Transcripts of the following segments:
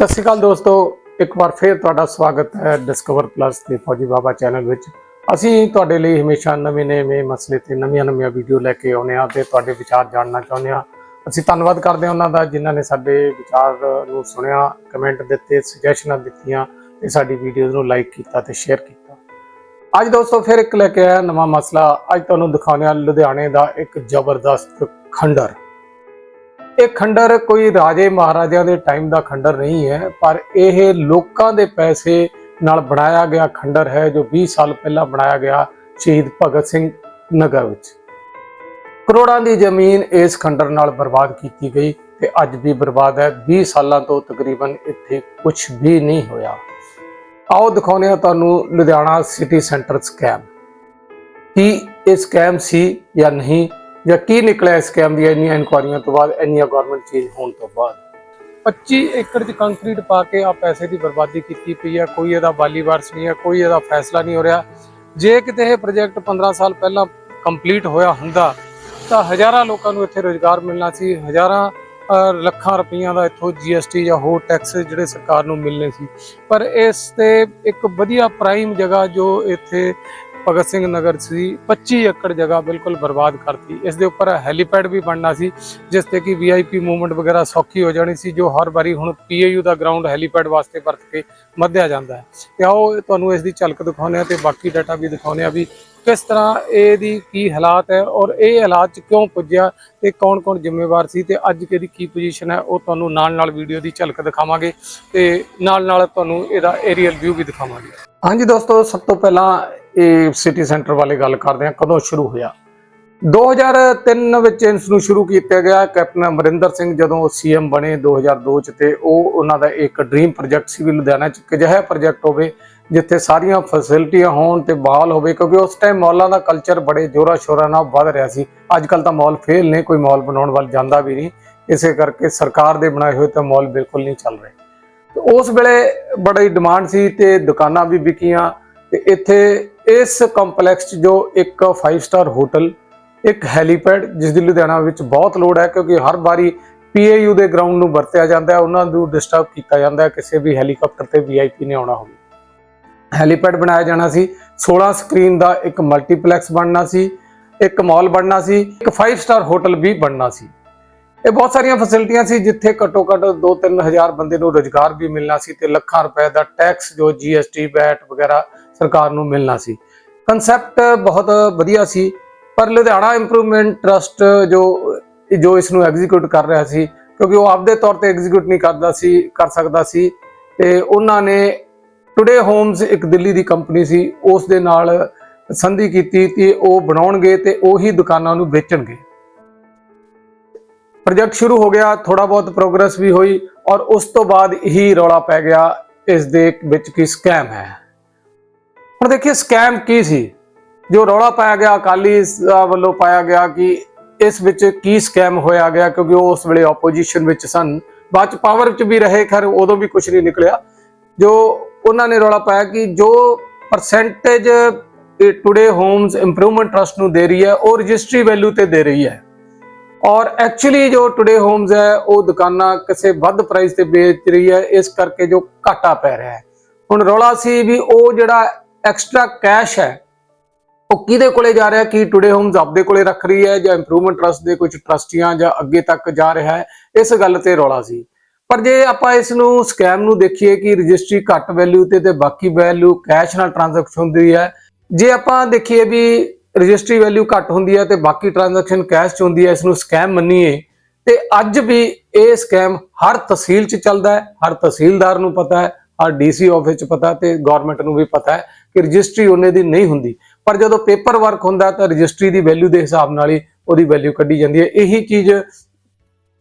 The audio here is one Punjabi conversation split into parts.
ਸਤਿ ਸ਼੍ਰੀ ਅਕਾਲ ਦੋਸਤੋ, ਇੱਕ ਵਾਰ ਫੇਰ ਤੁਹਾਡਾ ਸਵਾਗਤ ਹੈ ਡਿਸਕਵਰ ਪਲੱਸ ਤੇ ਫੌਜੀ ਬਾਬਾ ਚੈਨਲ ਵਿੱਚ। ਅਸੀਂ ਤੁਹਾਡੇ ਲਈ ਹਮੇਸ਼ਾ ਨਵੇਂ-ਨਵੇਂ ਮਸਲੇ ਤੇ ਨਵੀਆਂ-ਨਵੀਆਂ ਵੀਡੀਓ ਲੈ ਕੇ ਆਉਂਦੇ ਹਾਂ ਤੇ ਤੁਹਾਡੇ ਵਿਚਾਰ ਜਾਣਨਾ ਚਾਹੁੰਦੇ ਹਾਂ। ਅਸੀਂ ਧੰਨਵਾਦ ਕਰਦੇ ਹਾਂ ਉਹਨਾਂ ਦਾ ਜਿਨ੍ਹਾਂ ਨੇ ਸਾਡੇ ਵਿਚਾਰ ਨੂੰ ਸੁਣਿਆ ਕਮੈਂਟ ਦਿੱਤੇ ਸੁਜੈਸ਼ਨਾਂ ਦਿੱਤੀਆਂ ਤੇ ਸਾਡੀ ਵੀਡੀਓਜ਼ ਨੂੰ ਲਾਈਕ ਕੀਤਾ ਤੇ ਸ਼ੇਅਰ ਕੀਤਾ। ਅੱਜ ਦੋਸਤੋ ਫਿਰ ਇੱਕ ਲੈ ਕੇ ਆਇਆ ਨਵਾਂ ਮਸਲਾ। ਅੱਜ ਤੁਹਾਨੂੰ ਦਿਖਾਉਂਦੇ ਹਾਂ ਲੁਧਿਆਣੇ ਦਾ ਇੱਕ ਜ਼ਬਰਦਸਤ ਖੰਡਰ। ਇਹ ਖੰਡਰ ਕੋਈ ਰਾਜੇ ਮਹਾਰਾਜਿਆਂ ਦੇ ਟਾਈਮ ਦਾ ਖੰਡਰ ਨਹੀਂ ਹੈ, ਪਰ ਇਹ ਲੋਕਾਂ ਦੇ ਪੈਸੇ ਨਾਲ ਬਣਾਇਆ ਗਿਆ ਖੰਡਰ ਹੈ, ਜੋ 20 ਸਾਲ ਪਹਿਲਾਂ ਬਣਾਇਆ ਗਿਆ ਸ਼ਹੀਦ ਭਗਤ ਸਿੰਘ ਨਗਰ ਵਿੱਚ। ਕਰੋੜਾਂ ਦੀ ਜ਼ਮੀਨ ਇਸ ਖੰਡਰ ਨਾਲ ਬਰਬਾਦ ਕੀਤੀ ਗਈ ਤੇ ਅੱਜ ਵੀ ਬਰਬਾਦ ਹੈ। 20 ਸਾਲਾਂ ਤੋਂ ਤਕਰੀਬਨ ਇੱਥੇ ਕੁਝ ਵੀ ਨਹੀਂ ਹੋਇਆ। ਆਓ ਦਿਖਾਉਂਦੇ ਹਾਂ ਤੁਹਾਨੂੰ ਲੁਧਿਆਣਾ ਸਿਟੀ ਸੈਂਟਰ ਸਕੈਮ ਕੀ ਇਹ ਸਕੈਮ ਸੀ ਜਾਂ ਨਹੀਂ ਜਾਂ ਕੀ ਨਿਕਲਿਆ ਇਸ ਸਕੈਮ ਦੀਆਂ ਇੰਨੀਆਂ ਇਨਕੁਆਰੀਆਂ ਤੋਂ ਬਾਅਦ, ਇੰਨੀਆਂ ਗਵਰਨਮੈਂਟ ਚੇਂਜ ਹੋਣ ਤੋਂ ਬਾਅਦ। 25 ਏਕੜ ਚ ਕੰਕਰੀਟ ਪਾ ਕੇ ਆ ਪੈਸੇ ਦੀ ਬਰਬਾਦੀ ਕੀਤੀ ਪਈ ਹੈ ਕੋਈ ਇਹਦਾ ਵਾਲੀ ਨਹੀਂ ਹੈ ਕੋਈ ਇਹਦਾ ਫੈਸਲਾ ਨਹੀਂ ਹੋ ਰਿਹਾ। ਜੇ ਕਿਤੇ ਇਹ ਪ੍ਰੋਜੈਕਟ 15 ਸਾਲ ਪਹਿਲਾਂ ਕੰਪਲੀਟ ਹੋਇਆ ਹੁੰਦਾ, ਤਾਂ ਹਜ਼ਾਰਾਂ ਲੋਕਾਂ ਨੂੰ ਇੱਥੇ ਰੋਜ਼ਗਾਰ ਮਿਲਣਾ ਸੀ। ਹਜ਼ਾਰਾਂ ਲੱਖਾਂ ਰੁਪਈਆਂ ਦਾ ਇੱਥੋਂ ਜੀਐਸਟੀ ਜਾਂ ਹੋਰ ਟੈਕਸ ਜਿਹੜੇ ਸਰਕਾਰ ਨੂੰ ਮਿਲਨੇ ਸੀ। ਪਰ ਇਸ ਤੇ ਇੱਕ ਵਧੀਆ ਪ੍ਰਾਈਮ ਜਗ੍ਹਾ ਜੋ ਇੱਥੇ ਭਗਤ ਸਿੰਘ ਨਗਰ ਸੀ 25 ਏਕੜ ਜਗ੍ਹਾ ਬਿਲਕੁਲ ਬਰਬਾਦ ਕਰਤੀ। ਇਸ ਦੇ ਉੱਪਰ ਹੈਲੀਪੈਡ ਵੀ ਬਣਨਾ ਸੀ, ਜਿਸ ਤੇ ਕਿ ਵੀਆਈਪੀ ਮੂਵਮੈਂਟ ਵਗੈਰਾ ਸੌਖੀ ਹੋ ਜਾਣੀ ਸੀ, ਜੋ ਹਰ ਵਾਰੀ ਹੁਣ ਪੀਏਯੂ ਦਾ ਗਰਾਊਂਡ ਹੈਲੀਪੈਡ ਵਾਸਤੇ ਵਰਤ ਕੇ ਮੱਧਿਆ ਜਾਂਦਾ ਹੈ। ਤੇ ਆਓ ਤੁਹਾਨੂੰ ਇਸ ਦੀ ਝਲਕ ਦਿਖਾਉਂਦੇ ਆ ਤੇ ਬਾਕੀ ਡਾਟਾ ਵੀ ਦਿਖਾਉਂਦੇ ਆ ਵੀ ਕਿਸ ਤਰ੍ਹਾਂ ਇਹਦੀ ਕੀ ਹਾਲਾਤ ਹੈ ਔਰ ਇਹ ਹਾਲਾਤ ਚ ਕਿਉਂ ਪੁੱਜਿਆ ਤੇ ਕੌਣ-ਕੌਣ ਜ਼ਿੰਮੇਵਾਰ ਸੀ ਤੇ ਅੱਜ ਕਿਹਦੀ ਕੀ ਪੋਜੀਸ਼ਨ ਹੈ, ਉਹ ਤੁਹਾਨੂੰ ਨਾਲ-ਨਾਲ ਵੀਡੀਓ ਦੀ ਝਲਕ ਦਿਖਾਵਾਂਗੇ ਤੇ ਨਾਲ-ਨਾਲ ਤੁਹਾਨੂੰ ਇਹਦਾ ਏਰੀਅਲ ਵਿਊ ਵੀ ਦਿਖਾਵਾਂਗੇ। ਹਾਂਜੀ ਦੋਸਤੋ, ਸਭ ਤੋਂ ਪਹਿਲਾਂ ਇਹ ਸਿਟੀ ਸੈਂਟਰ ਵਾਲੇ ਗੱਲ ਕਰਦੇ ਹਾਂ, ਕਦੋਂ ਸ਼ੁਰੂ ਹੋਇਆ? 2003 ਵਿੱਚ ਇਸ ਨੂੰ ਸ਼ੁਰੂ ਕੀਤਾ ਗਿਆ। ਕੈਪਟਨ ਅਮਰਿੰਦਰ ਸਿੰਘ ਜਦੋਂ ਸੀਐਮ ਬਣੇ 2002 ਚ ਤੇ ਉਹ ਉਹਨਾਂ ਦਾ ਇੱਕ ਡ੍ਰੀਮ ਪ੍ਰੋਜੈਕਟ ਸੀ ਵੀ ਲੁਧਿਆਣਾ ਚ ਇੱਕ ਅਜਿਹਾ ਪ੍ਰੋਜੈਕਟ ਹੋਵੇ ਜਿੱਥੇ ਸਾਰੀਆਂ ਫੈਸਿਲਿਟੀਆਂ ਹੋਣ ਤੇ ਬਹਾਲ ਹੋਵੇ, ਕਿਉਂਕਿ ਉਸ ਟਾਈਮ ਮਾਲਾਂ ਦਾ ਕਲਚਰ ਬੜੇ ਜੋਰਾ ਸ਼ੋਰਾ ਨਾਲ ਵੱਧ ਰਿਹਾ ਸੀ। ਅੱਜ ਕੱਲ ਤਾਂ ਮਾਲ ਫੇਲ ਨੇ, ਕੋਈ ਮਾਲ ਬਣਾਉਣ ਵੱਲ ਜਾਂਦਾ ਵੀ ਨਹੀਂ। ਇਸੇ ਕਰਕੇ ਸਰਕਾਰ ਦੇ ਬਣਾਏ ਹੋਏ ਤਾਂ ਮਾਲ ਬਿਲਕੁਲ ਨਹੀਂ ਚੱਲ ਰਹੇ। ਉਸ ਵੇਲੇ ਬੜੀ ਡਿਮਾਂਡ ਸੀ ਤੇ ਦੁਕਾਨਾਂ ਵੀ ਵਿਕੀਆਂ ਤੇ ਇੱਥੇ ਇਸ ਕੰਪਲੈਕਸ 'ਚ ਜੋ ਇੱਕ 5 ਸਟਾਰ ਹੋਟਲ ਇੱਕ ਹੈਲੀਪੈਡ ਜਿਸ ਦੀ ਲੁਧਿਆਣਾ ਵਿੱਚ ਬਹੁਤ ਲੋੜ ਹੈ, ਕਿਉਂਕਿ ਹਰ ਵਾਰੀ ਪੀਏਯੂ ਦੇ ਗਰਾਊਂਡ ਨੂੰ ਵਰਤਿਆ ਜਾਂਦਾ ਹੈ, ਉਹਨਾਂ ਨੂੰ ਡਿਸਟਰਬ ਕੀਤਾ ਜਾਂਦਾ ਹੈ, ਕਿਸੇ ਵੀ ਹੈਲੀਕਾਪਟਰ ਤੇ ਵੀਆਈਪੀ ਨੇ ਆਉਣਾ ਹੋਵੇ। ਹੈਲੀਪੈਡ ਬਣਾਇਆ ਜਾਣਾ ਸੀ 16 ਸਕਰੀਨ ਦਾ ਇੱਕ ਮਲਟੀਪਲੈਕਸ ਬਣਨਾ ਸੀ, ਇੱਕ ਮਾਲ ਬਣਨਾ ਸੀ, ਇੱਕ 5 ਸਟਾਰ ਹੋਟਲ ਵੀ ਬਣਨਾ ਸੀ। ਇਹ ਬਹੁਤ ਸਾਰੀਆਂ ਫੈਸਿਲਿਟੀਆਂ ਸੀ, ਜਿੱਥੇ ਘੱਟੋ ਘੱਟ 2-3 ਹਜ਼ਾਰ ਬੰਦੇ ਨੂੰ ਰੋਜ਼ਗਾਰ ਵੀ ਮਿਲਣਾ ਸੀ ਤੇ ਲੱਖਾਂ ਰੁਪਏ ਦਾ ਟੈਕਸ ਜੋ ਜੀਐਸਟੀ ਵੈਟ ਵਗੈਰਾ ਸਰਕਾਰ ਨੂੰ ਮਿਲਣਾ ਸੀ। ਕਨਸੈਪਟ ਬਹੁਤ ਵਧੀਆ ਸੀ, ਪਰ ਲੁਧਿਆਣਾ ਇੰਪਰੂਵਮੈਂਟ ਟਰਸਟ ਜੋ ਜੋ ਇਸ ਨੂੰ ਐਗਜ਼ੀਕਿਊਟ ਕਰ ਰਿਹਾ ਸੀ, ਕਿਉਂਕਿ ਉਹ ਆਪਦੇ ਤੌਰ ਤੇ ਐਗਜ਼ੀਕਿਊਟ ਨਹੀਂ ਕਰਦਾ ਸੀ, ਕਰ ਸਕਦਾ ਸੀ, ਤੇ ਉਹਨਾਂ ਨੇ ਟੁਡੇ ਹੋਮਸ ਇੱਕ ਦਿੱਲੀ ਦੀ ਕੰਪਨੀ ਸੀ, ਉਸ ਦੇ ਨਾਲ ਸੰਧੀ ਕੀਤੀ ਕਿ ਉਹ ਬਣਾਉਣਗੇ ਤੇ ਉਹੀ ਦੁਕਾਨਾਂ ਨੂੰ ਵੇਚਣਗੇ। ਪ੍ਰੋਜੈਕਟ ਸ਼ੁਰੂ ਹੋ ਗਿਆ ਥੋੜਾ ਬਹੁਤ ਪ੍ਰੋਗਰੈਸ ਵੀ ਹੋਈ ਔਰ ਉਸ ਤੋਂ ਬਾਅਦ ਹੀ ਰੌਲਾ ਪੈ ਗਿਆ, ਇਸ ਦੇ ਵਿੱਚ ਕੀ ਸਕੈਮ ਹੈ। ਹੁਣ ਦੇਖੀਏ ਸਕੈਮ ਕੀ ਸੀ? ਜੋ ਰੌਲਾ ਪਾਇਆ ਗਿਆ, ਅਕਾਲੀ ਵੱਲੋਂ ਪਾਇਆ ਗਿਆ ਕਿ ਇਸ ਵਿੱਚ ਕੀ ਸਕੈਮ ਹੋਇਆ ਗਿਆ, ਕਿਉਂਕਿ ਉਹ ਉਸ ਵੇਲੇ ਆਪੋਜੀਸ਼ਨ ਵਿੱਚ ਸਨ। ਬਾਅਦ ਚ ਪਾਵਰ ਵਿੱਚ ਵੀ ਰਹੇ, ਖਰ ਉਦੋਂ ਵੀ ਕੁਝ ਨਹੀਂ ਨਿਕਲਿਆ। ਜੋ ਉਹਨਾਂ ਨੇ ਰੌਲਾ ਪਾਇਆ ਕਿ ਜੋ percentage Today Homes improvement trust ਨੂੰ ਦੇ ਰਹੀ ਹੈ, ਉਹ ਰਜਿਸਟਰੀ ਵੈਲਿਊ ਤੇ ਦੇ ਰਹੀ ਹੈ। ਔਰ ਐਕਚੁਅਲੀ ਜੋ ਟੁਡੇ ਹੋਮਸ ਹੈ, ਉਹ ਦੁਕਾਨਾਂ ਕਿਸੇ ਵੱਧ ਪ੍ਰਾਈਸ ਤੇ ਵੇਚ ਰਹੀ ਹੈ, ਇਸ ਕਰਕੇ ਜੋ ਘਾਟਾ ਪੈ ਰਿਹਾ ਹੈ। ਹੁਣ ਰੌਲਾ ਸੀ ਵੀ ਉਹ ਜਿਹੜਾ ਐਕਸਟਰਾ ਕੈਸ਼ ਹੈ। ਉਹ ਕਿਹਦੇ ਕੋਲੇ ਜਾ ਰਿਹਾ ਕੀ ਟੁਡੇ ਹੋਮਸ ਆਪਦੇ ਕੋਲੇ ਰੱਖ ਰਹੀ ਹੈ ਜਾਂ ਇੰਪਰੂਵਮੈਂਟ ਟਰਸਟ ਦੇ ਕੁਝ ਟਰਸਟੀਆਂ ਜਾਂ ਅੱਗੇ ਤੱਕ ਜਾ ਰਿਹਾ ਹੈ? ਇਸ ਗੱਲ ਤੇ ਰੌਲਾ ਸੀ। ਪਰ ਜੇ ਆਪਾਂ ਇਸ ਨੂੰ ਸਕੈਮ ਨੂੰ ਦੇਖੀਏ ਕਿ ਰਜਿਸਟਰੀ ਘੱਟ ਵੈਲਿਊ ਤੇ ਤੇ ਬਾਕੀ ਵੈਲਿਊ ਕੈਸ਼ ਨਾਲ ਟ੍ਰਾਂਜੈਕਸ਼ਨ ਹੁੰਦੀ ਹੈ, ਜੇ ਆਪਾਂ ਦੇਖੀਏ ਵੀ ਰਜਿਸਟਰੀ ਵੈਲਿਊ ਘੱਟ ਹੁੰਦੀ ਹੈ ਤੇ ਬਾਕੀ ਟ੍ਰਾਂਜੈਕਸ਼ਨ ਕੈਸ਼ ਚ ਹੁੰਦੀ ਹੈ, ਇਸ ਨੂੰ ਸਕੈਮ ਮੰਨੀਏ, ਤੇ ਅੱਜ ਵੀ ਇਹ ਸਕੈਮ ਹਰ ਤਹਿਸੀਲ ਚ ਚੱਲਦਾ ਹੈ, ਹਰ ਤਹਿਸੀਲਦਾਰ ਨੂੰ ਪਤਾ ਹੈ, ਹਰ ਡੀਸੀ ਆਫਿਸ ਚ ਪਤਾ ਤੇ ਗਵਰਨਮੈਂਟ ਨੂੰ ਵੀ ਪਤਾ ਹੈ। ਕਿ ਰਜਿਸਟਰੀ ਉਹਨੇ ਦੀ ਨਹੀਂ ਹੁੰਦੀ। ਪਰ ਜਦੋਂ ਪੇਪਰ ਵਰਕ ਹੁੰਦਾ ਤਾਂ ਰਜਿਸਟਰੀ ਦੀ ਵੈਲਿਊ ਦੇ ਹਿਸਾਬ ਨਾਲ ਹੀ ਉਹਦੀ ਵੈਲਿਊ ਕੱਢੀ ਜਾਂਦੀ ਹੈ। ਇਹੀ ਚੀਜ਼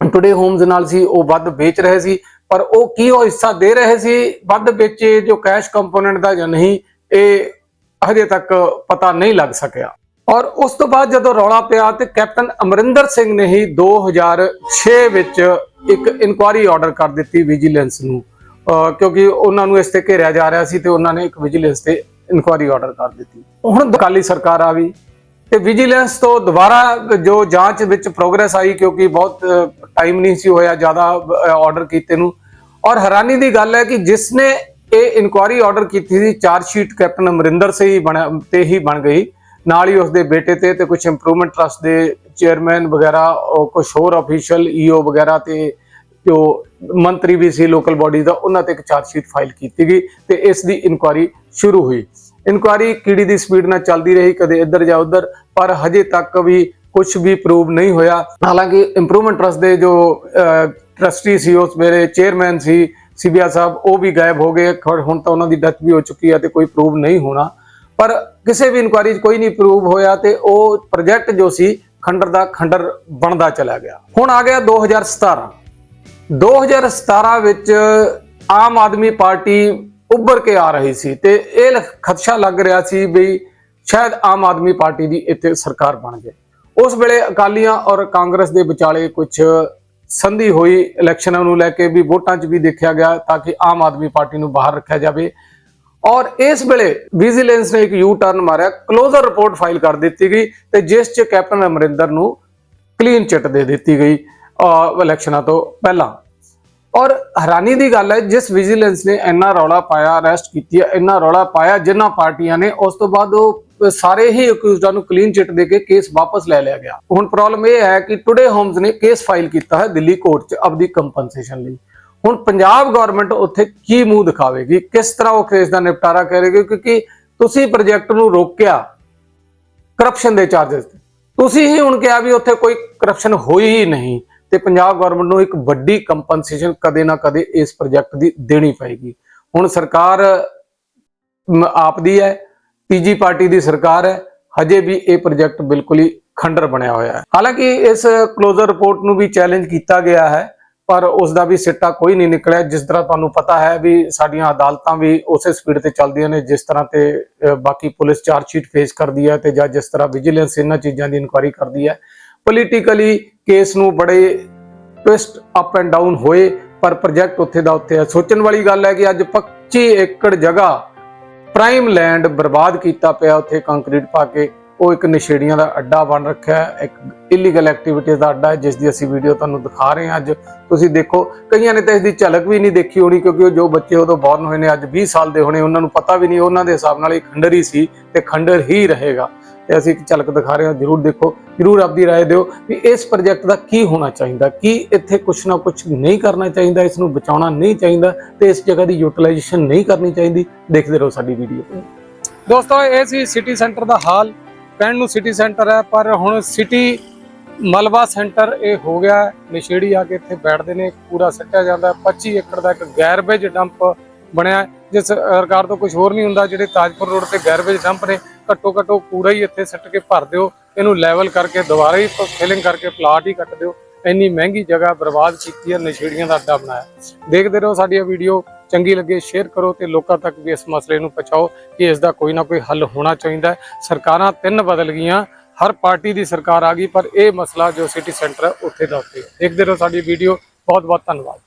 ਟੁਡੇ ਹੋਮਸ ਨਾਲ ਸੀ, ਉਹ ਵੱਧ ਵੇਚ ਰਹੇ ਸੀ। ਪਰ ਉਹ ਕੀ ਉਹ ਹਿੱਸਾ ਦੇ ਰਹੇ ਸੀ, ਵੱਧ ਵੇਚੇ ਜੋ ਕੈਸ਼ ਕੰਪੋਨੈਂਟ ਦਾ ਜਾਂ ਨਹੀਂ, ਇਹ ਹਜੇ ਤੱਕ ਪਤਾ ਨਹੀਂ ਲੱਗ ਸਕਿਆ। ਔਰ ਉਸ ਤੋਂ ਬਾਅਦ ਜਦੋਂ ਰੌਲਾ ਪਿਆ ਤੇ ਕੈਪਟਨ ਅਮਰਿੰਦਰ ਸਿੰਘ ਨੇ ਹੀ 2006 ਵਿੱਚ ਇੱਕ ਇਨਕੁਆਰੀ ਆਰਡਰ ਕਰ ਦਿੱਤੀ ਵਿਜੀਲੈਂਸ ਨੂੰ। ਕਿਉਂਕਿ ਉਹਨਾਂ ਨੂੰ ਇਸ ਤੇ ਘੇਰਿਆ ਜਾ ਰਿਹਾ ਸੀ ਤੇ ਉਹਨਾਂ ਨੇ ਇੱਕ ਵਿਜੀਲੈਂਸ ਤੇ ਇਨਕੁਆਰੀ ਆਰਡਰ ਕਰ ਦਿੱਤੀ। ਹੁਣ ਅਕਾਲੀ ਸਰਕਾਰ ਆ ਗਈ ਤੇ ਵਿਜੀਲੈਂਸ ਤੋਂ ਦੁਬਾਰਾ ਜੋ ਜਾਂਚ ਵਿੱਚ ਪ੍ਰੋਗਰੈਸ ਆਈ, ਕਿਉਂਕਿ ਬਹੁਤ ਟਾਈਮ ਨਹੀਂ ਸੀ ਹੋਇਆ ਜ਼ਿਆਦਾ ਆਰਡਰ ਕੀਤੇ ਨੂੰ। ਔਰ ਹੈਰਾਨੀ ਦੀ ਗੱਲ ਹੈ ਕਿ ਜਿਸ ਨੇ ਇਹ ਇਨਕੁਆਰੀ ਆਰਡਰ ਕੀਤੀ ਸੀ ਚਾਰਜ ਸ਼ੀਟ ਕੈਪਟਨ ਅਮਰਿੰਦਰ ਸੇ ਹੀ ਬਣ, ਤੇ ਹੀ ਬਣ ਗਈ। ਨਾਲ ਹੀ ਉਸਦੇ ਬੇਟੇ ਤੇ ਤੇ ਕੁਝ ਇੰਪਰੂਵਮੈਂਟ ਟਰਸਟ ਦੇ ਚੇਅਰਮੈਨ ਵਗੈਰਾ ਕੁਝ ਹੋਰ ਅਫੀਸ਼ੀਅਲ ਈਓ ਵਗੈਰਾ ਤੇ ਜੋ ਮੰਤਰੀ ਵੀ ਸੀ ਲੋਕਲ ਬਾਡੀ ਦਾ, ਉਹਨਾਂ ਤੇ ਇੱਕ ਚਾਰਜ ਸ਼ੀਟ ਫਾਈਲ ਕੀਤੀ ਗਈ ਤੇ ਇਸ ਦੀ ਇਨਕੁਆਰੀ ਸ਼ੁਰੂ ਹੋਈ। ਇਨਕੁਆਰੀ ਕੀੜੀ ਦੀ ਸਪੀਡ ਨਾਲ ਚੱਲਦੀ ਰਹੀ, ਕਦੇ ਇੱਧਰ ਜਾਂ ਉੱਧਰ, ਪਰ ਹਜੇ ਤੱਕ ਵੀ ਕੁਝ ਵੀ ਪ੍ਰੂਵ ਨਹੀਂ ਹੋਇਆ। ਹਾਲਾਂਕਿ ਇੰਪਰੂਵਮੈਂਟ ਟਰਸਟ ਦੇ ਜੋ ਟਰਸਟੀ ਸੀ, ਉਸ ਮੇਰੇ ਚੇਅਰਮੈਨ ਸੀ, ਸੀਬੀਆ ਸਾਹਿਬ, ਉਹ ਵੀ ਗਾਇਬ ਹੋ ਗਏ ਹੁਣ ਤਾਂ ਉਹਨਾਂ ਦੀ ਡੈਥ ਵੀ ਹੋ ਚੁੱਕੀ ਹੈ ਤੇ ਕੋਈ ਪ੍ਰੂਵ ਨਹੀਂ ਹੋਣਾ। ਪਰ ਕਿਸੇ ਵੀ ਇਨਕੁਆਰੀ 'ਚ ਕੋਈ ਨਹੀਂ ਪ੍ਰੂਵ ਹੋਇਆ ਤੇ ਉਹ ਪ੍ਰੋਜੈਕਟ ਜੋ ਸੀ, ਖੰਡਰ ਦਾ ਖੰਡਰ ਬਣਦਾ ਚਲਾ ਗਿਆ। ਹੁਣ ਆ ਗਿਆ 2017 2017 ਵਿੱਚ ਆਮ ਆਦਮੀ ਪਾਰਟੀ ਉੱਭਰ ਕੇ ਆ ਰਹੀ ਸੀ ਤੇ ਇਹ ਖਦਸ਼ਾ ਲੱਗ ਰਿਹਾ ਸੀ ਵੀ ਸ਼ਾਇਦ ਆਮ ਆਦਮੀ ਪਾਰਟੀ ਦੀ ਇੱਥੇ ਸਰਕਾਰ ਬਣ ਜਾਏ। ਉਸ ਵੇਲੇ ਅਕਾਲੀਆਂ ਔਰ ਕਾਂਗਰਸ ਦੇ ਵਿਚਾਲੇ ਕੁਝ ਸੰਧੀ ਹੋਈ ਇਲੈਕਸ਼ਨਾਂ ਨੂੰ ਲੈ ਕੇ ਵੀ ਵੋਟਾਂ 'ਚ ਵੀ ਦੇਖਿਆ ਗਿਆ ਤਾਂ ਕਿ ਆਮ ਆਦਮੀ ਪਾਰਟੀ ਨੂੰ ਬਾਹਰ ਰੱਖਿਆ ਜਾਵੇ। ਔਰ ਇਸ ਵੇਲੇ ਵਿਜੀਲੈਂਸ ਨੇ ਇੱਕ ਯੂ ਟਰਨ ਮਾਰਿਆ, ਕਲੋਜ਼ਰ ਰਿਪੋਰਟ ਫਾਈਲ ਕਰ ਦਿੱਤੀ ਗਈ ਤੇ ਜਿਸ 'ਚ ਕੈਪਟਨ ਅਮਰਿੰਦਰ ਨੂੰ ਕਲੀਨ ਚਿੱਟ ਦੇ ਦਿੱਤੀ ਗਈ। ਇਲੈਕਸ਼ਨਾਂ ਤੋਂ ਪਹਿਲਾਂ। ਔਰ ਹੈਰਾਨੀ ਦੀ ਗੱਲ ਹੈ, ਜਿਸ ਵਿਜੀਲੈਂਸ ਨੇ ਇੰਨਾ ਰੌਲਾ ਪਾਇਆ ਅਰੈਸਟ ਕੀਤੀ ਹੈ, ਇੰਨਾ ਰੌਲਾ ਪਾਇਆ, ਜਿਨ੍ਹਾਂ ਪਾਰਟੀਆਂ ਨੇ, ਉਸ ਤੋਂ ਬਾਅਦ ਉਹ ਸਾਰੇ ਹੀ ਅਕਿਊਜ਼ਡਾਂ ਨੂੰ ਕਲੀਨ ਚਿੱਟ ਦੇ ਕੇ ਕੇਸ ਵਾਪਸ ਲੈ ਲਿਆ ਗਿਆ। ਹੁਣ ਪ੍ਰੋਬਲਮ ਇਹ ਹੈ ਕਿ ਟੁਡੇ ਹੋਮਸ ਨੇ ਕੇਸ ਫਾਈਲ ਕੀਤਾ ਹੈ ਦਿੱਲੀ ਕੋਰਟ 'ਚ ਆਪਦੀ ਕੰਪਨਸੇਸ਼ਨ ਲਈ। ਹੁਣ ਪੰਜਾਬ ਗਵਰਨਮੈਂਟ ਉੱਥੇ ਕੀ ਮੂੰਹ ਦਿਖਾਵੇਗੀ? ਕਿਸ ਤਰ੍ਹਾਂ ਉਹ ਕੇਸ ਦਾ ਨਿਪਟਾਰਾ ਕਰੇਗੀ ਕਿਉਂਕਿ ਤੁਸੀਂ ਪ੍ਰੋਜੈਕਟ ਨੂੰ ਰੋਕਿਆ ਕਰਪਸ਼ਨ ਦੇ ਚਾਰजेस ਤੇ। ਤੁਸੀਂ ਹੀ ਹੁਣ ਕਿਹਾ ਵੀ ਉੱਥੇ ਕੋਈ ਕਰਪਸ਼ਨ ਹੋਈ ਹੀ ਨਹੀਂ। ਤੇ ਪੰਜਾਬ ਗਵਰਨਮੈਂਟ ਨੂੰ ਇੱਕ ਵੱਡੀ ਕੰਪਨਸੇਸ਼ਨ ਕਦੇ ਨਾ ਕਦੇ ਇਸ ਪ੍ਰੋਜੈਕਟ ਦੀ ਦੇਣੀ ਪਏਗੀ। ਹੁਣ ਸਰਕਾਰ ਆਪ ਦੀ ਹੈ, ਤੀਜੀ ਪਾਰਟੀ ਦੀ ਸਰਕਾਰ ਹੈ, ਹਜੇ ਵੀ ਇਹ ਪ੍ਰੋਜੈਕਟ ਬਿਲਕੁਲ ਹੀ ਖੰਡਰ ਬਣਿਆ ਹੋਇਆ ਹੈ। ਹਾਲਾਂਕਿ ਇਸ ਕਲੋਜ਼ਰ ਰਿਪੋਰਟ ਨੂੰ ਵੀ ਚੈਲੰਜ ਕੀਤਾ ਗਿਆ ਹੈ, ਪਰ ਉਸ ਦਾ ਵੀ ਸਿੱਟਾ ਕੋਈ ਨਹੀਂ ਨਿਕਲਿਆ, ਜਿਸ ਤਰ੍ਹਾਂ ਤੁਹਾਨੂੰ ਪਤਾ ਹੈ ਵੀ ਸਾਡੀਆਂ ਅਦਾਲਤਾਂ ਵੀ ਉਸੇ ਸਪੀਡ ਤੇ ਚੱਲਦੀਆਂ ਨੇ, ਜਿਸ ਤਰ੍ਹਾਂ ਤੇ ਬਾਕੀ ਪੁਲਿਸ ਚਾਰਜ ਸ਼ੀਟ ਫੇਸ ਕਰਦੀ ਹੈ ਤੇ ਜਾਂ ਜਿਸ ਤਰ੍ਹਾਂ ਵਿਜੀਲੈਂਸ ਇਹਨਾਂ ਚੀਜ਼ਾਂ ਦੀ ਇਨਕੁਆਇਰੀ ਕਰਦੀ ਹੈ। ਪੋਲੀਟੀਕਲੀ ਕੇਸ ਨੂੰ ਬੜੇ ਟਵਿਸਟ ਅਪ ਐਂਡ ਡਾਊਨ ਹੋਏ, ਪਰ ਪ੍ਰੋਜੈਕਟ ਉੱਥੇ ਦਾ ਉੱਥੇ ਹੈ। ਸੋਚਣ ਵਾਲੀ ਗੱਲ ਹੈ ਕਿ ਅੱਜ 25 ਏਕੜ ਜਗ੍ਹਾ ਪ੍ਰਾਈਮ ਲੈਂਡ ਬਰਬਾਦ ਕੀਤਾ ਪਿਆ ਉੱਥੇ ਕੰਕਰੀਟ ਪਾ ਕੇ। ਉਹ ਇੱਕ ਨਸ਼ੇੜੀਆਂ ਦਾ ਅੱਡਾ ਬਣ ਰੱਖਿਆ ਹੈ, ਇੱਕ ਇਲੀਗਲ ਐਕਟੀਵਿਟੀਜ਼ ਦਾ ਅੱਡਾ ਹੈ, ਜਿਸ ਦੀ ਅਸੀਂ ਵੀਡੀਓ ਤੁਹਾਨੂੰ ਦਿਖਾ ਰਹੇ ਹਾਂ ਅੱਜ। ਤੁਸੀਂ ਦੇਖੋ, ਕਈਆਂ ਨੇ ਤਾਂ ਇਸ ਦੀ ਝਲਕ ਵੀ ਨਹੀਂ ਦੇਖੀ ਹੋਣੀ, ਕਿਉਂਕਿ ਉਹ ਜੋ ਬੱਚੇ ਉਦੋਂ ਬੌਰਨ ਹੋਏ ਨੇ, ਅੱਜ 20 ਸਾਲ ਦੇ ਹੋਣੇ, ਉਹਨਾਂ ਨੂੰ ਪਤਾ ਵੀ ਨਹੀਂ, ਉਹਨਾਂ ਦੇ ਹਿਸਾਬ ਨਾਲ ਇਹ ਖੰਡਰ ਹੀ ਸੀ ਤੇ ਖੰਡਰ ਹੀ ਰਹੇਗਾ। ਤੇ ਅਸੀਂ ਇੱਕ ਝਲਕ ਦਿਖਾ ਰਹੇ ਹਾਂ ਜਰੂਰ ਦੇਖੋ ਜਰੂਰ ਆਪਦੀ رائے ਦਿਓ ਵੀ ਇਸ ਪ੍ਰੋਜੈਕਟ ਦਾ ਕੀ ਹੋਣਾ ਚਾਹੀਦਾ ਕੀ ਇੱਥੇ ਕੁਝ ਨਾ ਕੁਝ ਨਹੀਂ ਕਰਨਾ ਚਾਹੀਦਾ ਇਸ ਨੂੰ ਬਚਾਉਣਾ ਨਹੀਂ ਚਾਹੀਦਾ ਤੇ ਇਸ ਜਗ੍ਹਾ ਦੀ ਯੂਟਿਲਾਈਜੇਸ਼ਨ ਨਹੀਂ ਕਰਨੀ ਚਾਹੀਦੀ ਦੇਖਦੇ ਰਹੋ ਸਾਡੀ ਵੀਡੀਓ ਦੋਸਤੋ ਇਹ ਸੀ ਸਿਟੀ ਸੈਂਟਰ ਦਾ ਹਾਲ ਪਿੰਡ ਨੂੰ ਸਿਟੀ ਸੈਂਟਰ ਹੈ ਪਰ ਹੁਣ ਸਿਟੀ ਮਲਬਾ ਸੈਂਟਰ ਇਹ ਹੋ ਗਿਆ ਹੈ। ਨਸ਼ੇੜੀ ਆ ਕੇ ਇੱਥੇ ਬੈਠਦੇ ਨੇ ਪੂਰਾ ਸੱਟਿਆ ਜਾਂਦਾ ਹੈ। 25 ਏਕੜ ਦਾ ਇੱਕ ਗੈਰਬੇਜ ਡੰਪ ਬਣਿਆ ਹੈ, ਜਿਸ ਸਰਕਾਰ ਤੋਂ ਕੁਝ ਹੋਰ ਨਹੀਂ ਹੁੰਦਾ ਜਿਹੜੇ ਤਾਜਪੁਰ ਰੋਡ ਤੇ ਗੈਰਬੇਜ ਡੰਪ ਨੇ ਘੱਟੋ ਘੱਟੋ ਪੂਰਾ ਹੀ ਇੱਥੇ ਸੱਟ ਕੇ ਭਰ ਦਿਓ, ਇਹਨੂੰ ਲੈਵਲ ਕਰਕੇ ਦੁਬਾਰਾ ਹੀ ਫਿਲਿੰਗ ਕਰਕੇ ਪਲਾਟ ਹੀ ਕੱਟ ਦਿਓ। ਇੰਨੀ ਮਹਿੰਗੀ ਜਗ੍ਹਾ ਬਰਬਾਦ ਕੀਤੀ ਹੈ, ਨਸ਼ੇੜੀਆਂ ਦਾ ਅੱਡਾ ਬਣਾਇਆ। ਦੇਖਦੇ ਰਹੋ ਸਾਡੀ ਵੀਡੀਓ ਚੰਗੀ ਲੱਗੇ ਸ਼ੇਅਰ ਕਰੋ ਤੇ ਲੋਕਾਂ ਤੱਕ ਵੀ ਇਸ ਮਸਲੇ ਨੂੰ ਪਹੁੰਚਾਓ ਕਿ ਇਸ ਦਾ ਕੋਈ ਨਾ ਕੋਈ ਹੱਲ ਹੋਣਾ ਚਾਹੀਦਾ ਸਰਕਾਰਾਂ ਤਿੰਨ ਬਦਲ ਗਈਆਂ, ਹਰ ਪਾਰਟੀ ਦੀ ਸਰਕਾਰ ਆ ਗਈ, ਪਰ ਇਹ ਮਸਲਾ ਜੋ ਸਿਟੀ ਸੈਂਟਰ ਹੈ, ਉੱਥੇ ਦਾ ਉੱਥੇ। ਦੇਖਦੇ ਰਹੋ ਸਾਡੀ ਵੀਡੀਓ ਬਹੁਤ ਬਹੁਤ ਧੰਨਵਾਦ।